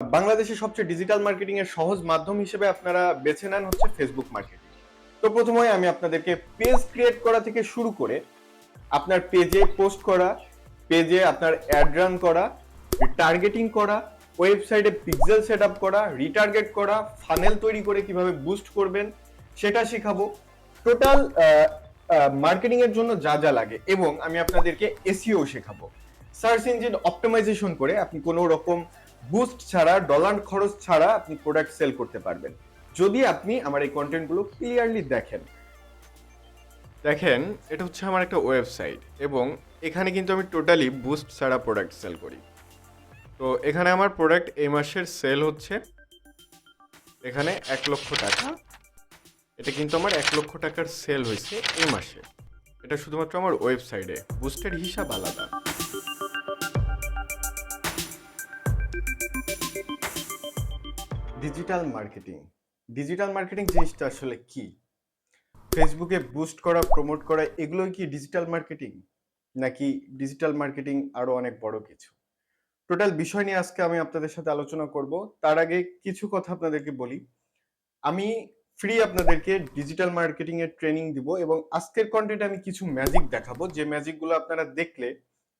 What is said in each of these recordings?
বাংলাদেশের সবচেয়ে digital marketing এর সহজ মাধ্যম হিসেবে আপনারা বেছে নেন হচ্ছে ফেসবুক মার্কেটিং তো প্রথমে আমি আপনাদেরকে পেজ ক্রিয়েট করা থেকে শুরু করে আপনার পেজে পোস্ট করা পেজে আপনার অ্যাড রান করা টার্গেটিং করা ওয়েবসাইটে পিক্সেল সেট আপ করা রিটার্গেট করা ফানেল তৈরি করে কীভাবে বুস্ট করবেন সেটা শেখাবো। টোটাল মার্কেটিং এর জন্য যা যা লাগে এবং আমি আপনাদেরকে এসিও শেখাবো। সার্চ ইঞ্জিন অপটিমাইজেশন করে আপনি কোনো রকম বুস্ট ছাড়া ডলার খরচ ছাড়া আপনি প্রোডাক্ট সেল করতে পারবেন। যদি আপনি আমার এই কন্টেন্টগুলো ক্লিয়ারলি দেখেন। দেখেন, এটা হচ্ছে আমার একটা ওয়েবসাইট এবং এখানে কিন্তু আমি টোটালি বুস্ট ছাড়া প্রোডাক্ট সেল করি। তো এখানে আমার প্রোডাক্ট এই মাসের সেল হচ্ছে এখানে এক লক্ষ টাকা। এটা কিন্তু আমার এক লক্ষ টাকার সেল হয়েছে এই মাসে। এটা শুধুমাত্র আমার ওয়েবসাইটে বুস্টের হিসাব আলাদা। ডিজিটাল মার্কেটিং ডিজিটাল মার্কেটিং জিনিসটা আসলে কি? ফেসবুকে বুস্ট করা প্রমোট করা, এগুলোই কি ডিজিটাল মার্কেটিং নাকি ডিজিটাল মার্কেটিং আরও অনেক বড় কিছু? টোটাল বিষয় নিয়ে আজকে আমি আপনাদের সাথে আলোচনা করব। তার আগে কিছু কথা আপনাদেরকে বলি। আমি ফ্রি আপনাদেরকে ডিজিটাল মার্কেটিং এর ট্রেনিং দিব এবং আজকের কন্টেন্টে আমি কিছু ম্যাজিক দেখাবো। যে ম্যাজিকগুলো আপনারা দেখলে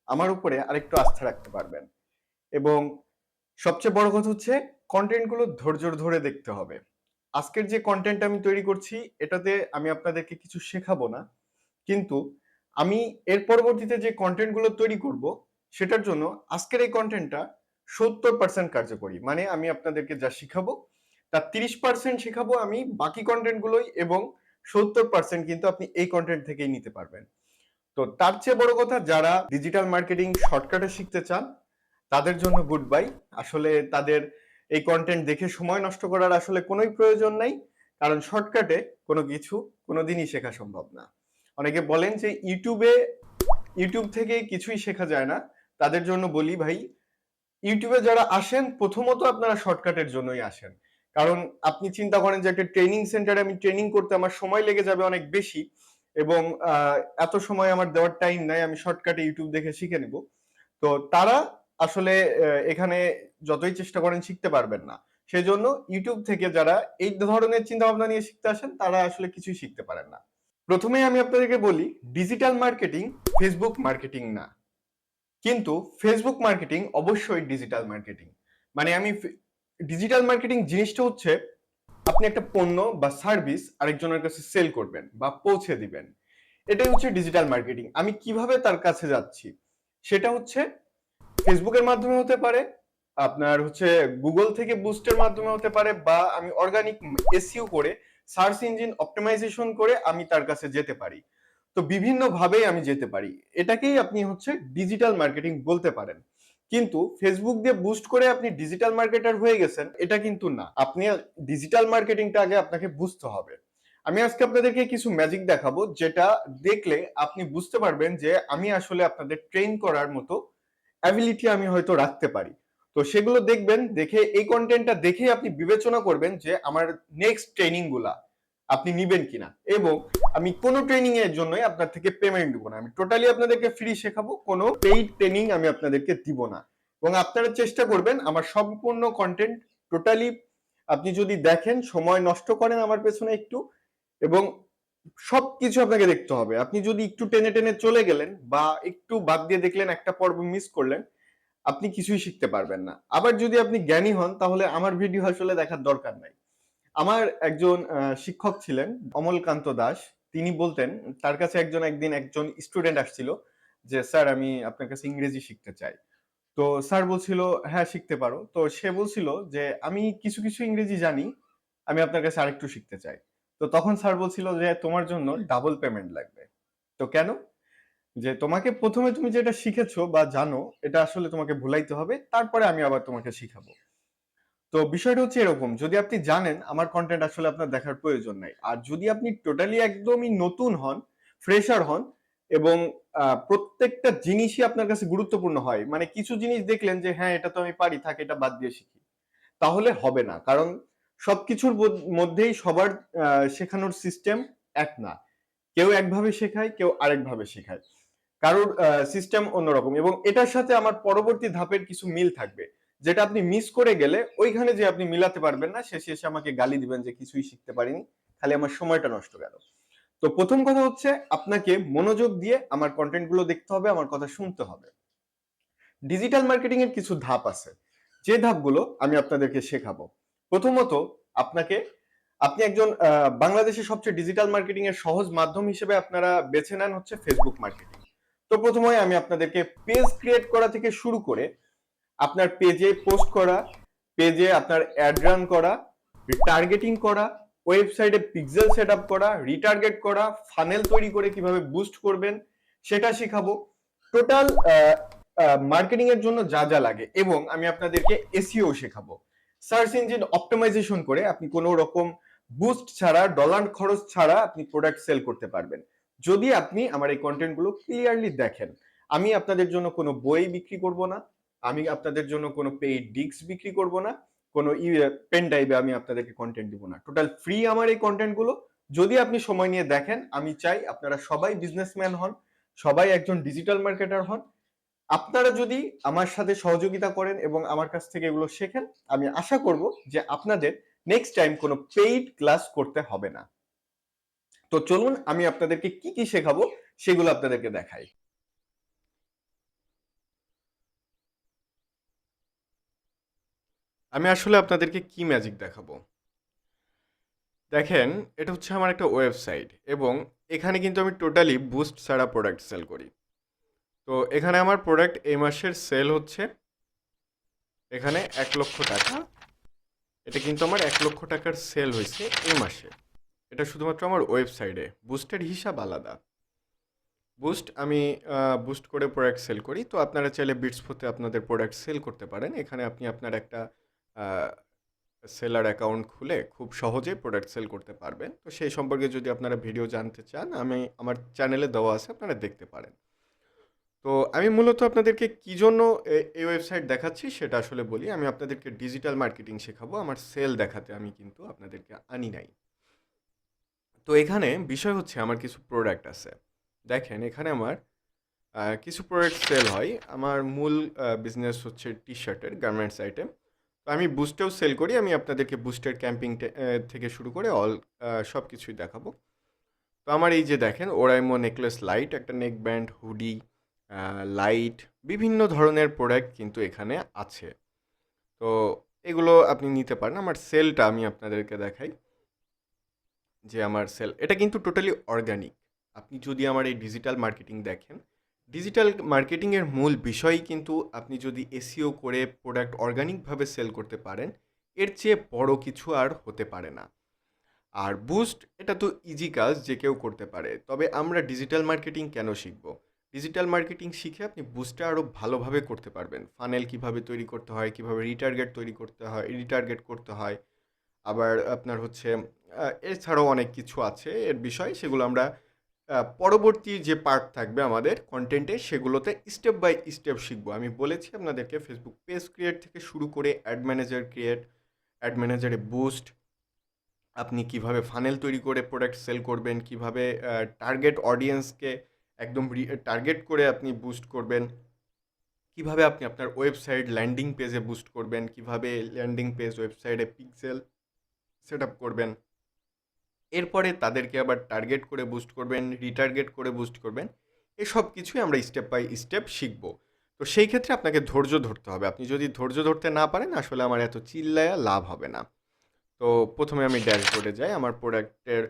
আমার উপরে আরেকটু আস্থা রাখতে পারবেন। এবং সবচেয়ে বড় কথা হচ্ছে কন্টেন্টগুলো ধৈর্য ধরে দেখতে হবে। আজকের যে কন্টেন্ট আমি তৈরি করছি, এটাতে আমি আপনাদেরকে কিছু শেখাবো না। কিন্তু আমি এর পরবর্তীতে যে কন্টেন্টগুলো তৈরি করব, সেটার জন্য আজকের এই কন্টেন্টটা সত্তর পার্সেন্ট কার্যকরী। মানে আমি আপনাদেরকে যা শিখাবো, তার তিরিশ পার্সেন্ট শেখাবো আমি, বাকি কন্টেন্টগুলোই এবং সত্তর পার্সেন্ট কিন্তু আপনি এই কন্টেন্ট থেকেই নিতে পারবেন। তো তার চেয়ে বড় কথা, যারা ডিজিটাল মার্কেটিং শর্টকাটে শিখতে চান, তাদের জন্য গুড বাই আসলে তাদের এই কন্টেন্ট দেখে সময় নষ্ট করার আসলে কোনোই প্রয়োজন নাই। কারণ শর্টকাটে কোনো কিছু কোনোদিনই শেখা সম্ভব না। অনেকে বলেন যে ইউটিউবে ইউটিউব থেকে কিছুই শেখা যায় না। তাদের জন্য বলি ভাই ইউটিউবে যারা আসেন, প্রথমত আপনারা শর্টকাটের জন্যই আসেন। কারণ আপনি চিন্তা করেন যে একটা ট্রেনিং সেন্টারে আমি ট্রেনিং করতে আমার সময় লেগে যাবে অনেক বেশি এবং এত সময় আমার দেওয়ার টাইম নাই, আমি শর্টকাটে ইউটিউব দেখে শিখে নেব। তো তারা আসলে এখানে যতই চেষ্টা করেন শিখতে পারবেন না। সেই জন্য ইউটিউব থেকে যারা এই ধরনের চিন্তা ভাবনা নিয়ে শিখতে আসেন, তারা আসলে কিছুই শিখতে পারেন না। প্রথমে আমি আপনাদেরকে বলি ডিজিটাল মার্কেটিং ফেসবুক মার্কেটিং না। কিন্তু ফেসবুক মার্কেটিং অবশ্যই ডিজিটাল মার্কেটিং মানে আমি ডিজিটাল মার্কেটিং জিনিসটা হচ্ছে, আপনি একটা পণ্য বা সার্ভিস আরেকজনের কাছে সেল করবেন বা পৌঁছে দিবেন। এটাই হচ্ছে ডিজিটাল মার্কেটিং আমি কীভাবে তার কাছে যাচ্ছি? সেটা হচ্ছে ফেসবুকের মাধ্যমে হতে পারে, আপনার হচ্ছে গুগল থেকে বুস্টের মাধ্যমে হতে পারে, বা আমি অর্গানিক এসইও করে সার্চ ইঞ্জিন অপটিমাইজেশন করে আমি তার কাছে যেতে পারি। তো বিভিন্ন ভাবেই আমি যেতে পারি। এটাকেই আপনি হচ্ছে ডিজিটাল মার্কেটিং বলতে পারেন। কিন্তু ফেসবুক দিয়ে বুস্ট করে আপনি ডিজিটাল মার্কেটার হয়ে গেছেন, এটা কিন্তু না। আপনি ডিজিটাল মার্কেটিংটা আগে আপনাকে বুঝতে হবে। আমি আজকে আপনাদেরকে কিছু ম্যাজিক দেখাবো, যেটা দেখলে আপনি বুঝতে পারবেন যে আমি আসলে আপনাদের ট্রেন করার মতো অ্যাবিলিটি আমি হয়তো রাখতে পারি। তো সেগুলো দেখবেন, দেখে এই কন্টেন্টটা দেখে আপনি বিবেচনা করবেন যে আমার নেক্সট ট্রেনিংগুলা আপনি নিবেন কিনা। এবং আমি কোনো ট্রেনিং এর জন্যই আপনার থেকে পেমেন্ট দিব না। আমি টোটালি আপনাদেরকে ফ্রি শেখাবো, কোনো পেইড ট্রেনিং আমি আপনাদেরকে দিব না। এবং আপনারা চেষ্টা করবেন আমার সম্পূর্ণ কন্টেন্ট টোটালি আপনি যদি দেখেন, সময় নষ্ট করেন আমার পেছনে একটু, এবং সবকিছু আপনাকে দেখতে হবে। আপনি যদি একটু টেনে টেনে চলে গেলেন বা একটু বাদ দিয়ে দেখলেন একটা পর্ব মিস করলেন, আপনি কিছুই শিখতে পারবেন না। আবার যদি আপনি জ্ঞানী হন, তাহলে আমার ভিডিও আসলে দেখার দরকার নাই। আমার একজন শিক্ষক ছিলেন, অমলকান্ত দাস। তিনি বলতেন, তার কাছে একজন একদিন একজন স্টুডেন্ট আসছিল যে, স্যার, আমি আপনার কাছে ইংরেজি শিখতে চাই। তো স্যার বলছিল হ্যাঁ শিখতে পারো। তো সে বলছিল যে, আমি কিছু কিছু ইংরেজি জানি, আমি আপনার কাছে আরেকটু শিখতে চাই। তো তখন স্যার বলছিল যে তোমার জন্য ডাবল পেমেন্ট লাগবে। তো কেন? যে তোমাকে প্রথমে তুমি যেটা শিখেছো বা জানো, এটা আসলে তোমাকে ভুলাইতে হবে, তারপরে আমি আবার তোমাকে শিখাবো। তো বিষয়টা হচ্ছে এরকম, যদি আপনি জানেন, আমার কন্টেন্ট আসলে আপনার দেখার প্রয়োজন নাই। আর যদি আপনি টোটালি একদমই নতুন হন ফ্রেশার হন, এবং প্রত্যেকটা জিনিসই আপনার কাছে গুরুত্বপূর্ণ হয় মানে কিছু জিনিস দেখলেন যে হ্যাঁ এটা তো আমি পারি, থাকে, এটা বাদ দিয়ে শিখি। তাহলে হবে না, কারণ সবকিছুর মধ্যেই সবার শেখানোর সিস্টেম এক না। কেউ একভাবে শেখায়, কেউ আরেকভাবে শেখায়। কারোর সিস্টেম অন্যরকম। এবং এটার সাথে আমার পরবর্তী ধাপের কিছু মিল থাকবে। যেটা আপনি মিস করে গেলে ওইখানে যে আপনি মিলাতে পারবেন না, শেষে এসে আমাকে গালি দিবেন যে কিছুই শিখতে পারিনি, খালি আমার সময়টা নষ্ট গেল। তো প্রথম কথা হচ্ছে, আপনাকে মনোযোগ দিয়ে আমার কন্টেন্টগুলো দেখতে হবে, আমার কথা শুনতে হবে। ডিজিটাল মার্কেটিং এর কিছু ধাপ আছে। যে ধাপগুলো আমি আপনাদেরকে শেখাবো। প্রথমত আপনাকে, আপনি একজন বাংলাদেশের সবচেয়ে ডিজিটাল মার্কেটিং এর সহজ মাধ্যম হিসেবে আপনারা বেছে নেন হচ্ছে ফেসবুক মার্কেটিং তো প্রথমে আমি আপনাদেরকে পেজ ক্রিয়েট করা থেকে শুরু করে আপনার পেজে পোস্ট করা পেজে আপনার অ্যাড রান করা টার্গেটিং করা ওয়েবসাইটে পিক্সেল সেট আপ করা রিটার্গেট করা ফানেল তৈরি করে কীভাবে বুস্ট করবেন সেটা শেখাবো। টোটাল মার্কেটিং এর জন্য যা যা লাগে এবং আমি আপনাদেরকে এসিও শেখাবো। সার্চ ইঞ্জিন অপটিমাইজেশন করে আপনি কোনো রকম বুস্ট ছাড়া ডলার খরচ ছাড়া আপনি প্রোডাক্ট সেল করতে পারবেন। যদি আপনি আমার এই কন্টেন্টগুলো ক্লিয়ারলি দেখেন, আমি আপনাদের জন্য কোনো বই বিক্রি করব না, আমি আপনাদের জন্য কোনো পেইড ডিস্ক বিক্রি করব না, কোনো পেন ড্রাইভে আমি আপনাদেরকে কন্টেন্ট দিব না। টোটাল ফ্রি আমার এই কন্টেন্টগুলো। যদি আপনি সময় নিয়ে দেখেন, আমি চাই আপনারা সবাই বিজনেসম্যান হন, সবাই একজন ডিজিটাল মার্কেটার হন আপনারা যদি আমার সাথে সহযোগিতা করেন এবং আমার কাছ থেকে এগুলো শেখেন, আমি আশা করব যে আপনাদের নেক্সট টাইম কোনো পেইড ক্লাস করতে হবে না। তো চলুন, আমি আপনাদেরকে কি কি শেখাবো সেগুলো আপনাদেরকে দেখাই। আমি আসলে আপনাদেরকে কি ম্যাজিক দেখাবো? দেখেন, এটা হচ্ছে আমার একটা ওয়েবসাইট এবং এখানে কিন্তু আমি টোটালি বুস্ট ছাড়া প্রোডাক্ট সেল করি। তো এখানে আমার প্রোডাক্ট এই মাসের সেল হচ্ছে। এখানে এক লক্ষ টাকা। এটা কিন্তু আমার এক লক্ষ টাকার সেল হয়েছে এই মাসে। এটা শুধুমাত্র আমার ওয়েবসাইটে বুস্টের হিসাব আলাদা। বুস্ট আমি বুস্ট করে প্রোডাক্ট সেল করি। তো আপনারা চাইলে বিটসফোতে আপনাদের প্রোডাক্ট সেল করতে পারেন। এখানে আপনি আপনার একটা সেলার অ্যাকাউন্ট খুলে খুব সহজে প্রোডাক্ট সেল করতে পারবেন। তো সেই সম্পর্কে যদি আপনারা ভিডিও জানতে চান, আমি, আমার চ্যানেলে দেওয়া আছে, আপনারা দেখতে পারেন। তো আমি মূলত আপনাদেরকে কী জন্য এই ওয়েবসাইট দেখাচ্ছি সেটা আসলে বলি। আমি আপনাদেরকে ডিজিটাল মার্কেটিং শেখাবো, আমার সেল দেখাতে আমি কিন্তু আপনাদেরকে আনি নাই। তো এখানে বিষয় হচ্ছে আমার কিছু প্রোডাক্ট আছে। দেখেন, এখানে আমার কিছু প্রোডাক্ট সেল হয়। আমার মূল বিজনেস হচ্ছে টি শার্টের গার্মেন্টস আইটেম তো আমি বুস্টেও সেল করি, আমি আপনাদেরকে বুস্টের ক্যাম্পিং থেকে শুরু করে অল সব কিছুই দেখাবো। তো আমার এই যে দেখেন ওরাইমো নেকলেস লাইট একটা নেক ব্যান্ড হুডি লাইট বিভিন্ন ধরনের প্রোডাক্ট কিন্তু এখানে আছে। তো এগুলো আপনি নিতে পারেন। আমার সেলটা আমি আপনাদেরকে দেখাই। যে আমার সেল এটা কিন্তু টোটালি অর্গানিক আপনি যদি আমার এই ডিজিটাল মার্কেটিং দেখেন ডিজিটাল মার্কেটিংয়ের মূল বিষয়ই কিন্তু আপনি যদি এসিও করে প্রোডাক্ট অর্গানিকভাবে সেল করতে পারেন, এর চেয়ে বড় কিছু আর হতে পারে না। আর বুস্ট এটা তো ইজি কাজ যে কেউ করতে পারে। তবে আমরা ডিজিটাল মার্কেটিং কেন শিখব? ডিজিটাল মার্কেটিং শিখে আপনি বুস্টে আরও ভালোভাবে করতে পারবেন। ফানেল কীভাবে তৈরি করতে হয়, কীভাবে রিটার্গেট তৈরি করতে হয় রিটার্গেট করতে হয়। আবার আপনার হচ্ছে এছাড়াও অনেক কিছু আছে এর বিষয়, সেগুলো আমরা পরবর্তী যে পার্ট থাকবে আমাদের কন্টেন্টে সেগুলোতে স্টেপ বাই স্টেপ শিখব। আমি বলেছি আপনাদেরকে ফেসবুক পেজ ক্রিয়েট থেকে শুরু করে অ্যাড ম্যানেজার ক্রিয়েট অ্যাড ম্যানেজারে বুস্ট আপনি কীভাবে ফানেল তৈরি করে প্রোডাক্ট সেল করবেন, কীভাবে টার্গেট অডিয়েন্সকে একদম টার্গেট করে আপনি বুস্ট করবেন। কীভাবে আপনি আপনার ওয়েবসাইট ল্যান্ডিং পেজে বুস্ট করবেন? কীভাবে ল্যান্ডিং পেজ ওয়েবসাইটে পিক্সেল সেট আপ করবেন? এরপরে তাদেরকে আবার টার্গেট করে বুস্ট করবেন রিটার্গেট করে বুস্ট করবেন। এসব কিছুই আমরা স্টেপ বাই স্টেপ শিখব। তো সেই ক্ষেত্রে আপনাকে ধৈর্য ধরতে হবে। আপনি যদি ধৈর্য ধরতে না পারেন, আসলে আমার এত চিল্লায়া লাভ হবে না। তো প্রথমে আমি ড্যাশবোর্ডে যাই, আমার প্রোডাক্টের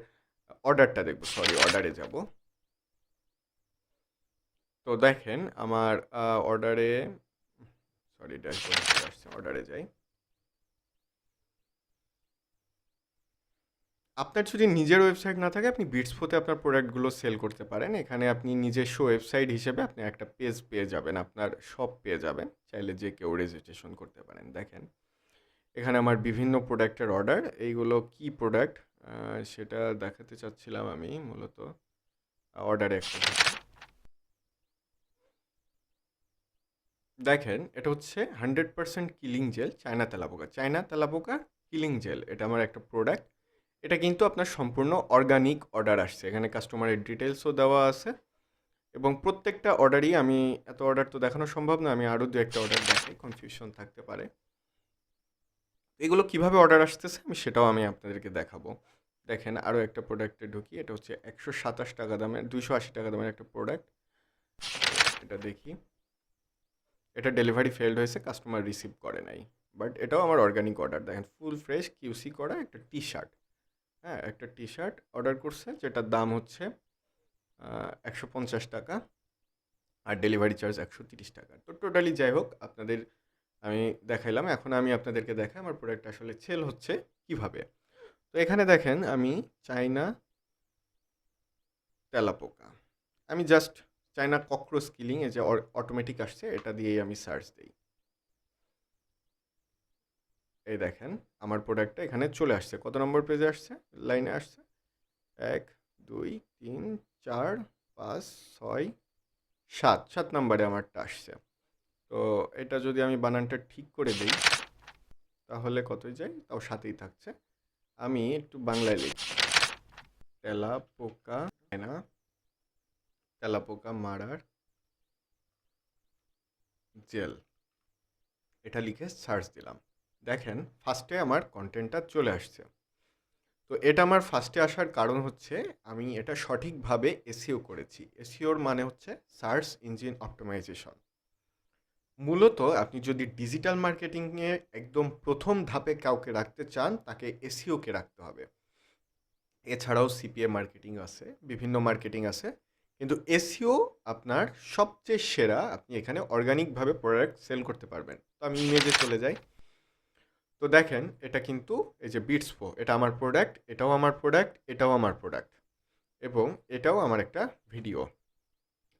অর্ডারটা দেখব। সরি অর্ডারে যাব। তো দেখেন, আমার অর্ডারে সরি ড্যাশবোর্ডে অর্ডারে যাই। আপনার যদি নিজের ওয়েবসাইট না থাকে, আপনি বিটসফোতে আপনার প্রোডাক্টগুলো সেল করতে পারেন। এখানে আপনি নিজস্ব ওয়েবসাইট হিসেবে আপনি একটা পেজ পেয়ে যাবেন, আপনার শপ পেয়ে যাবেন। চাইলে যে কেউ রেজিস্ট্রেশন করতে পারেন। দেখেন, এখানে আমার বিভিন্ন প্রোডাক্টের অর্ডার এইগুলো কি প্রোডাক্ট সেটা দেখাতে চাচ্ছিলাম আমি মূলত। অর্ডারে একটা দেখেন। এটা হচ্ছে hundred percent killing gel China তেলাপোকা চায়না তেলাপোকা কিলিং জেল এটা আমার একটা প্রোডাক্ট এটা কিন্তু আপনার সম্পূর্ণ অর্গানিক অর্ডার আসছে। এখানে কাস্টমারের ডিটেলসও দেওয়া আছে। এবং প্রত্যেকটা অর্ডারই আমি, এত অর্ডার তো দেখানো সম্ভব না, আমি আরও দু একটা অর্ডার দেখাই কনফিউশন থাকতে পারে। এগুলো কীভাবে অর্ডার আসতেছে আমি সেটাও আমি আপনাদেরকে দেখাবো। দেখেন আরও একটা প্রোডাক্টে ঢুকি, এটা হচ্ছে একশো সাতাশ টাকা দামের দুশো আশি টাকা দামের একটা প্রোডাক্ট এটা দেখি। এটা ডেলিভারি ফেলড হয়েছে কাস্টমার রিসিভ করে নাই। বাট এটাও আমার অর্গানিক অর্ডার দেখেন ফুল ফ্রেশ কিউসি করা একটা টি শার্ট হ্যাঁ একটা টি শার্ট অর্ডার করছে, যেটার দাম হচ্ছে একশো পঞ্চাশ টাকা আর ডেলিভারি চার্জ একশো তিরিশ টাকা। তো টোটালি যাই হোক, আপনাদের আমি দেখাইলাম। এখন আমি আপনাদেরকে দেখাই আমার প্রোডাক্ট আসলে সেল হচ্ছে কীভাবে। তো এখানে দেখেন, আমি চাইনা তেলাপোকা। আমি জাস্ট চাইনা ককরোচ কিলিং এই যে অটোমেটিক আসছে, এটা দিয়েই আমি সার্চ দিই। এই দেখেন, আমার প্রোডাক্টটা এখানে চলে আসছে। কত নম্বর পেজে আসছে? লাইনে আসছে। এক, দুই, তিন, চার, পাঁচ, ছয়, সাত। সাত নম্বরে আমারটা আসছে। তো এটা যদি আমি বানানটা ঠিক করে দিই, তাহলে কতই যাই তাও সাথেই থাকছে। আমি একটু বাংলায় লিখি। তেলা পোকা তেলা পোকা মারার জেল। এটা লিখে সার্চ দিলাম। দেখেন ফার্স্টে আমার কন্টেন্টটা চলে আসছে। তো এটা আমার ফার্স্টে আসার কারণ হচ্ছে, আমি এটা সঠিকভাবে এসিও করেছি। এসিওর মানে হচ্ছে সার্চ ইঞ্জিন অপটোমাইজেশন। মূলত আপনি যদি ডিজিটাল মার্কেটিংয়ে একদম প্রথম ধাপে কাউকে রাখতে চান, তাকে এসিওকে রাখতে হবে। এছাড়াও সিপিএ মার্কেটিং আছে, বিভিন্ন মার্কেটিং আছে। কিন্তু এসিও আপনার সবচেয়ে সেরা, আপনি এখানে অর্গানিকভাবে প্রোডাক্ট সেল করতে পারবেন। তো আমি ইমেজে চলে যাই। তো দেখেন, এটা কিন্তু এই যে বিটস ফো এটা আমার প্রোডাক্ট এটাও আমার প্রোডাক্ট এটাও আমার প্রোডাক্ট এবং এটাও আমার একটা ভিডিও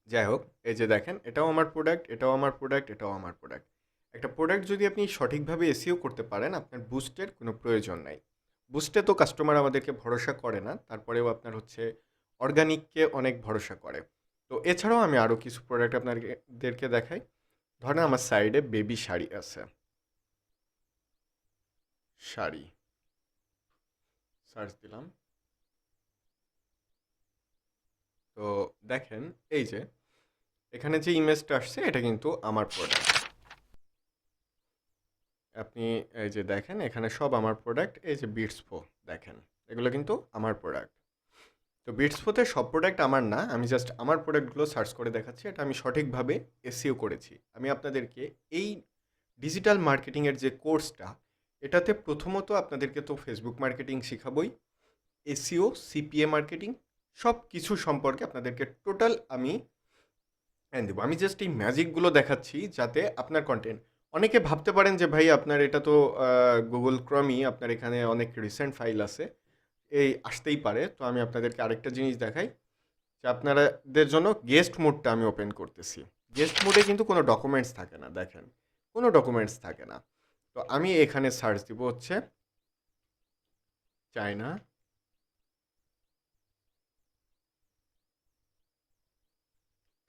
যাই হোক, এই যে দেখেন, এটাও আমার প্রোডাক্ট এটাও আমার প্রোডাক্ট এটাও আমার প্রোডাক্ট একটা প্রোডাক্ট যদি আপনি সঠিকভাবে এসিও করতে পারেন, আপনার বুস্টের কোনো প্রয়োজন নাই। বুস্টে তো কাস্টমার আমাদেরকে ভরসা করে না, তারপরেও আপনার হচ্ছে অর্গানিককে অনেক ভরসা করে। তো এছাড়াও আমি আরও কিছু প্রোডাক্ট আপনাদেরকে দেখাই। ধরেন আমার সাইডে বেবি শাড়ি আছে। শাড়ি। সার্চ দিলাম। তো দেখেন, এই যে, এখানে যে ইমেজটা আসছে, এটা কিন্তু আমার প্রোডাক্ট আপনি এই যে দেখেন, এখানে সব আমার প্রোডাক্ট এই যে বিটস ফো দেখেন, এগুলো কিন্তু আমার প্রোডাক্ট তো বিটস ফোতে সব প্রোডাক্ট আমার না, আমি জাস্ট আমার প্রোডাক্টগুলো সার্চ করে দেখাচ্ছি, এটা আমি সঠিকভাবে এসিও করেছি। আমি আপনাদেরকে এই ডিজিটাল মার্কেটিংয়ের যে কোর্সটা এটাতে প্রথমত আপনাদেরকে তো ফেসবুক মার্কেটিং শেখাবই এসিও সিপিএ মার্কেটিং সব কিছু সম্পর্কে আপনাদেরকে টোটাল আমি দেবো। আমি জাস্ট এই ম্যাজিকগুলো দেখাচ্ছি যাতে আপনার কন্টেন্ট অনেকে ভাবতে পারেন যে ভাই আপনার এটা তো গুগল ক্রমই আপনার এখানে অনেক রিসেন্ট ফাইল আছে। এই আসতেই পারে। তো আমি আপনাদেরকে আরেকটা জিনিস দেখাই যে আপনাদের জন্য গেস্ট মোডটা আমি ওপেন করতেছি। গেস্ট মোডে কিন্তু কোনো ডকুমেন্টস থাকে না, দেখেন। কোনো ডকুমেন্টস থাকে না। তো আমি এখানে সার্চ দিব হচ্ছে চায়না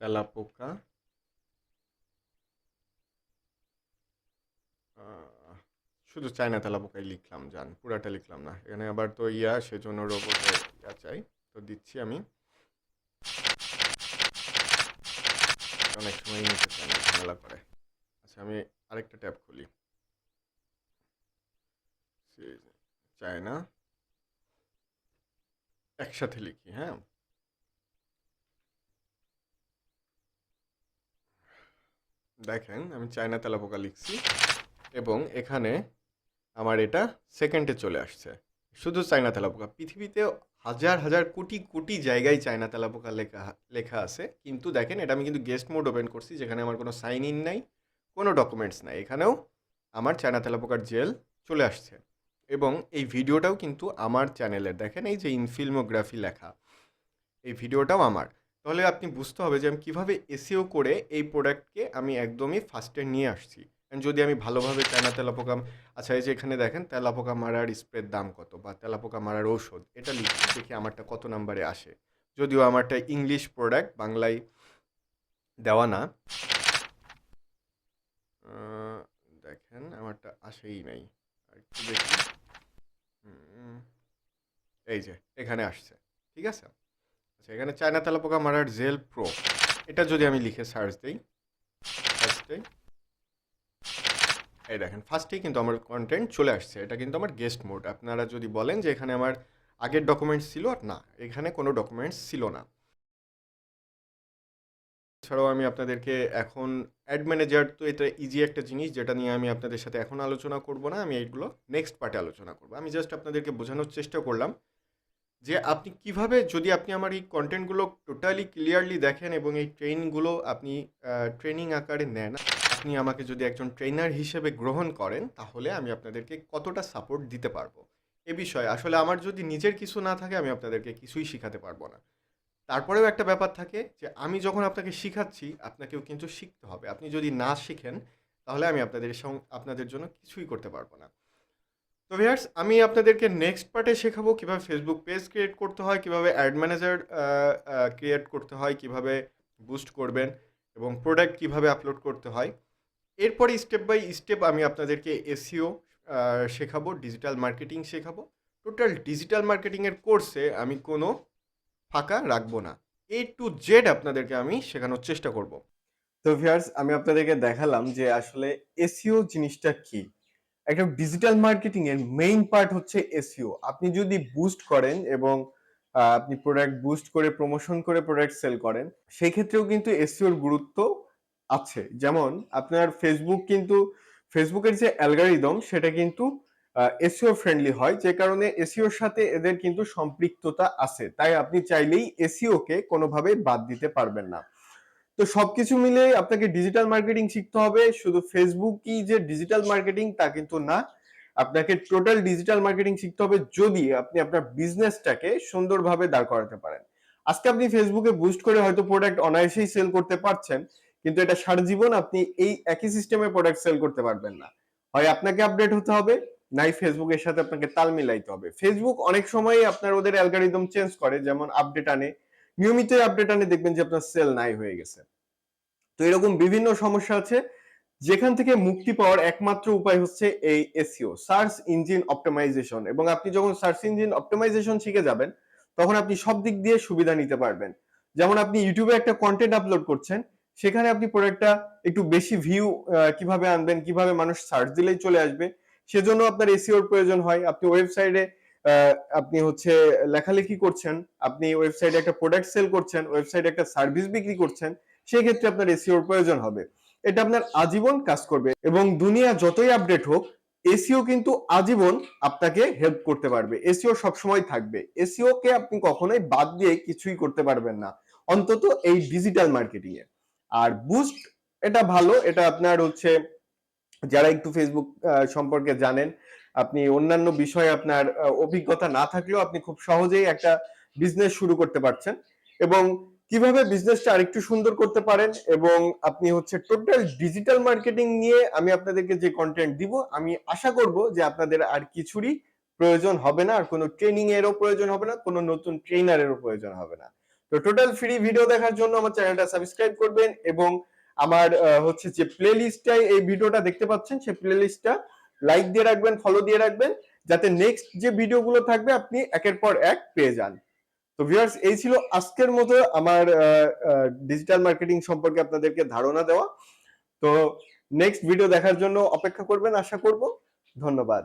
তেলাপোকা শুধু চায়না তেলাপোকাই লিখলাম, জান, পুরাটা লিখলাম না। এখানে আবার তো ইয়া, সেজন্য রোবটের ইয়া চাই। তো দিচ্ছি আমি। অনেক সময় নিতে চাই না, ঝামেলা করে। আচ্ছা আমি আরেকটা ট্যাব খুলি। চায়না একসাথে লিখি হ্যাঁ। দেখেন, আমি চায়না তেলাপোকা লিখছি। এবং এখানে আমার এটা সেকেন্ডে চলে আসছে। শুধু চায়না তেলাপোকা পৃথিবীতে হাজার হাজার কোটি কোটি জায়গায় চায়না তেলাপোকা লেখা লেখা আছে। কিন্তু দেখেন, এটা আমি কিন্তু গেস্ট মোড ওপেন করছি, যেখানে আমার কোনো সাইন ইন নাই, কোনো ডকুমেন্টস নাই। এখানেও আমার চায়না তেলাপোকার জেল চলে আসছে। এবং এই ভিডিওটাও কিন্তু আমার চ্যানেলের দেখেন, এই যে ইনফিল্মোগ্রাফি লেখা, এই ভিডিওটাও আমার। তাহলে আপনি বুঝতে হবে যে আমি কীভাবে এসিও করে এই প্রোডাক্টকে আমি একদমই ফার্স্টে নিয়ে আসছি। যদি আমি ভালোভাবে চায়না তেলাপোকা আচ্ছা এই যে এখানে দেখেন, তেলাপোকা মারার স্প্রের দাম কত বা তেলাপোকা মারার ঔষধ, এটা লিখি দেখি আমারটা কত নাম্বারে আসে। যদিও আমারটা ইংলিশ প্রোডাক্ট বাংলায় দেওয়া না। দেখেন, আমারটা আসেই নাই। একটু দেখি। এই যে, এখানে আসছে। ঠিক আছে? আচ্ছা এখানে চায়না তেলাপোকা মারার জেল প্রো। এটা যদি আমি লিখে সার্চ দিই ফার্স্টে এই দেখেন ফার্স্টেই কিন্তু আমার কন্টেন্ট চলে আসছে, এটা কিন্তু আমার গেস্ট মোড আপনারা যদি বলেন যে এখানে আমার আগের ডকুমেন্টস ছিল আর না, এখানে কোনো ডকুমেন্টস ছিল না। এছাড়াও আমি আপনাদেরকে এখন অ্যাড ম্যানেজার তো এটা ইজি একটা জিনিস, যেটা নিয়ে আমি আপনাদের সাথে এখন আলোচনা করব না, আমি এইগুলো নেক্সট পার্টে আলোচনা করব। আমি জাস্ট আপনাদেরকে বোঝানোর চেষ্টা করলাম যে আপনি কীভাবে যদি আপনি আমার এই কন্টেন্টগুলো টোটালি ক্লিয়ারলি দেখেন এবং এই ট্রেনিংগুলো আপনি ট্রেনিং আকারে নেন। আপনি আমাকে যদি একজন ট্রেনার হিসেবে গ্রহণ করেন, তাহলে আমি আপনাদেরকে কতটা সাপোর্ট দিতে পারব? এ বিষয়ে আসলে আমার যদি নিজের কিছু না থাকে, আমি আপনাদেরকে কিছুই শেখাতে পারব না। তারপরেও একটা ব্যাপার থাকে যে, আমি যখন আপনাকে শেখাচ্ছি, আপনাকেও কিন্তু শিখতে হবে। আপনি যদি না শিখেন, তাহলে আমি আপনাদের আপনাদের জন্য কিছুই করতে পারব না। তো ভিয়ার্স আমি আপনাদেরকে নেক্সট পার্টে শেখাবো কীভাবে ফেসবুক পেজ ক্রিয়েট করতে হয়, কীভাবে অ্যাড ম্যানেজার ক্রিয়েট করতে হয়, কীভাবে বুস্ট করবেন এবং প্রোডাক্ট কীভাবে আপলোড করতে হয়। এরপরে স্টেপ বাই স্টেপ আমি আপনাদেরকে এসিও শেখাবো ডিজিটাল মার্কেটিং শেখাবো। টোটাল ডিজিটাল মার্কেটিংয়ের কোর্সে আমি কোনো ফাঁকা রাখব না। এ টু জেড আপনাদেরকে আমি শেখানোর চেষ্টা করব। তো ভিউয়ার্স আমি আপনাদেরকে দেখালাম যে আসলে এসিও জিনিসটা কি। একটা ডিজিটাল মার্কেটিং এর মেইন পার্ট হচ্ছে এসিও আপনি যদি বুস্ট করেন এবং আপনি প্রোডাক্ট বুস্ট করে প্রমোশন করে প্রোডাক্ট সেল করেন সেই ক্ষেত্রেও কিন্তু এসিওর গুরুত্ব আছে। যেমন আপনার ফেসবুক কিন্তু ফেসবুকের যে অ্যালগারিদম সেটা কিন্তু এসিও ফ্রেন্ডলি হয়, যে কারণে এসিওর সাথে এদের কিন্তু সম্পৃক্ততা আছে। তাই আপনি চাইলেই এসইও কে কোনোভাবে বাদ দিতে পারবেন না। তো সবকিছু মিলে আপনাকে ডিজিটাল মার্কেটিং শিখতে হবে। শুধু ফেসবুকই যে ডিজিটাল মার্কেটিং তা কিন্তু না, আপনাকে টোটাল ডিজিটাল মার্কেটিং শিখতে হবে যদি আপনি আপনার বিজনেসটাকে সুন্দরভাবে দাঁড় করাতে পারেন। আজকে আপনি ফেসবুকে বুস্ট করে হয়তো প্রোডাক্ট অনায়াসেই সেল করতে পারছেন। কিন্তু এটা সারা জীবন আপনি এই একই সিস্টেমে প্রোডাক্ট সেল করতে পারবেন না। হয় আপনাকে আপডেট হতে হবে, নাই ফেসবুকের সাথে আপনাকে তাল মিলাইতে হবে। ফেসবুক অনেক সময় আপনার ওদের অ্যালগোরিদম চেঞ্জ করে, যেমন আপডেট আনে। নিয়মিত আপডেট আনে, দেখবেন যে আপনার সেল নাই হয়ে গেছে। তো এরকম বিভিন্ন সমস্যা আছে। যেখান থেকে মুক্তি পাওয়ার একমাত্র উপায় হচ্ছে এই এসইও সার্চ ইঞ্জিন অপটিমাইজেশন এবং আপনি যখন সার্চ ইঞ্জিন অপটিমাইজেশন শিখে যাবেন, তখন আপনি সব দিক দিয়ে সুবিধা নিতে পারবেন। যেমন আপনি ইউটিউবে একটা কন্টেন্ট আপলোড করছেন সেখানে আপনি প্রোডাক্টটা একটু বেশি ভিউ কীভাবে আনবেন, কীভাবে মানুষ সার্চ দিলেই চলে আসবে, সেজন্য আপনার এসইওর প্রয়োজন হয়। আপনি ওয়েবসাইটে আপনি হচ্ছে লেখালেখি করছেন, আপনি ওয়েবসাইটে একটা প্রোডাক্ট সেল করছেন ওয়েবসাইটে একটা সার্ভিস বিক্রি করছেন সেই ক্ষেত্রে আপনার এসিওর প্রয়োজন হবে। এটা আপনার আজীবন কাজ করবে এবং দুনিয়া যতই আপডেট হোক এসিও কিন্তু আজীবন আপনাকে হেল্প করতে পারবে। এসিও সবসময় থাকবে। এসিও কে আপনি কখনোই বাদ দিয়ে কিছুই করতে পারবেন না। অন্তত এই ডিজিটাল মার্কেটিং এ। আর বুস্ট এটা ভালো, এটা আপনার হচ্ছে যারা একটু ফেসবুক সম্পর্কে জানেন, আপনি অন্যান্য বিষয়ে আপনার অভিজ্ঞতা না থাকলেও আপনি খুব সহজেই একটা বিজনেস শুরু করতে পারছেন এবং কীভাবে বিজনেসটা আরেকটু সুন্দর করতে পারেন এবং আপনি হচ্ছে টোটাল ডিজিটাল মার্কেটিং নিয়ে আমি আপনাদেরকে যে কন্টেন্ট দিব, আমি আশা করব যে আপনাদের আর কিছুরই প্রয়োজন হবে না, আর কোনো ট্রেনিং এরও প্রয়োজন হবে না, কোনো নতুন ট্রেনারেরও প্রয়োজন হবে না। তো টোটাল ফ্রি ভিডিও দেখার জন্য আমার চ্যানেলটা সাবস্ক্রাইব করবেন এবং আমার হচ্ছে যে প্লে লিস্টটায় এই ভিডিওটা দেখতে পাচ্ছেন, সেই প্লে লিস্টটা লাইক দিয়ে রাখবেন ফলো দিয়ে রাখবেন, যাতে নেক্সট যে ভিডিওগুলো থাকবে আপনি একের পর এক পেয়ে যান। তো ভিউয়ার্স এই ছিল আজকের মতো আমার ডিজিটাল মার্কেটিং সম্পর্কে আপনাদেরকে ধারণা দেওয়া। তো নেক্সট ভিডিও দেখার জন্য অপেক্ষা করবেন, আশা করব। ধন্যবাদ।